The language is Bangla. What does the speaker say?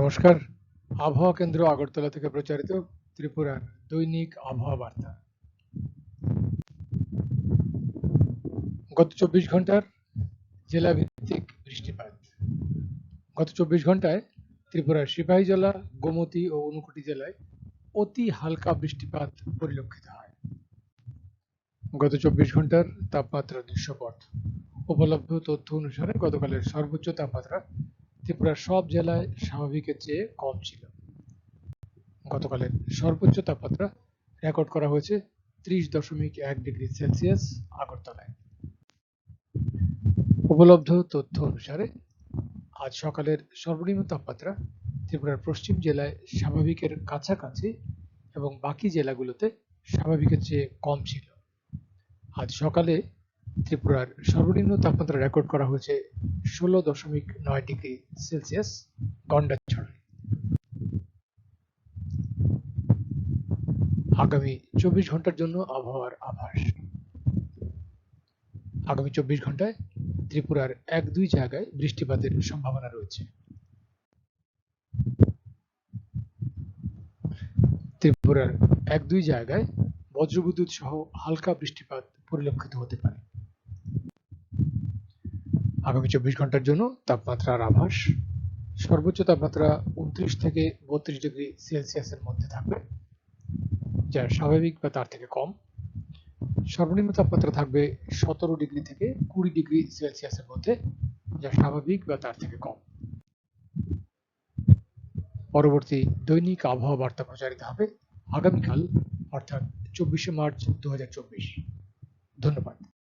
নমস্কার। আবহাওয়া কেন্দ্র আগরতলা থেকে প্রচারিত ত্রিপুরার দৈনিক আবহাওয়া বার্তা। গত চব্বিশ ঘণ্টার জেলা ভিত্তিক বৃষ্টিপাত। গত চব্বিশ ঘন্টায় ত্রিপুরার সিপাহীজলা, গোমতী ও অনুকুটি জেলায় অতি হালকা বৃষ্টিপাত পরিলক্ষিত হয়। গত চব্বিশ ঘণ্টার তাপমাত্রা দৃশ্যপট উপলব্ধ তথ্য অনুসারে গতকালের সর্বোচ্চ তাপমাত্রা ত্রিপুরার সব জেলায় স্বাভাবিকের চেয়ে কম ছিল। গতকালের সর্বোচ্চ তাপমাত্রা রেকর্ড করা হয়েছে ত্রিশ দশমিক এক ডিগ্রি সেলসিয়াস আগরতলায়। উপলব্ধ তথ্য অনুসারে, আজ সকালের সর্বনিম্ন তাপমাত্রা ত্রিপুরার পশ্চিম জেলায় স্বাভাবিকের কাছাকাছি এবং বাকি জেলাগুলোতে স্বাভাবিকের চেয়ে কম ছিল। আজ সকালে ত্রিপুরার সর্বনিম্ন তাপমাত্রা রেকর্ড করা হয়েছে ষোলো দশমিক নয় ডিগ্রি সেলসিয়াস গন্ডাছড়ায় আগামী চব্বিশ ঘণ্টার জন্য আবহাওয়ার আভাস। আগামী চব্বিশ ঘন্টায় ত্রিপুরার এক দুই জায়গায় বৃষ্টিপাতের সম্ভাবনা রয়েছে। ত্রিপুরার এক দুই জায়গায় বজ্রবিদ্যুৎ সহ হালকা বৃষ্টিপাত পরিলক্ষিত হতে পারে। আগামী চব্বিশ ঘণ্টার জন্য তাপমাত্রার আভাস। সর্বোচ্চ তাপমাত্রা উনত্রিশ থেকে বত্রিশ ডিগ্রি সেলসিয়াসের মধ্যে থাকবে, যা স্বাভাবিক বা তার থেকে কম। সর্বনিম্ন তাপমাত্রা থাকবে সতেরো ডিগ্রি থেকে কুড়ি ডিগ্রি সেলসিয়াসের মধ্যে, যা স্বাভাবিক বা তার থেকে কম। পরবর্তী দৈনিক আবহাওয়া বার্তা প্রচারিত হবে আগামীকাল, অর্থাৎ চব্বিশে মার্চ দু হাজার চব্বিশ। ধন্যবাদ।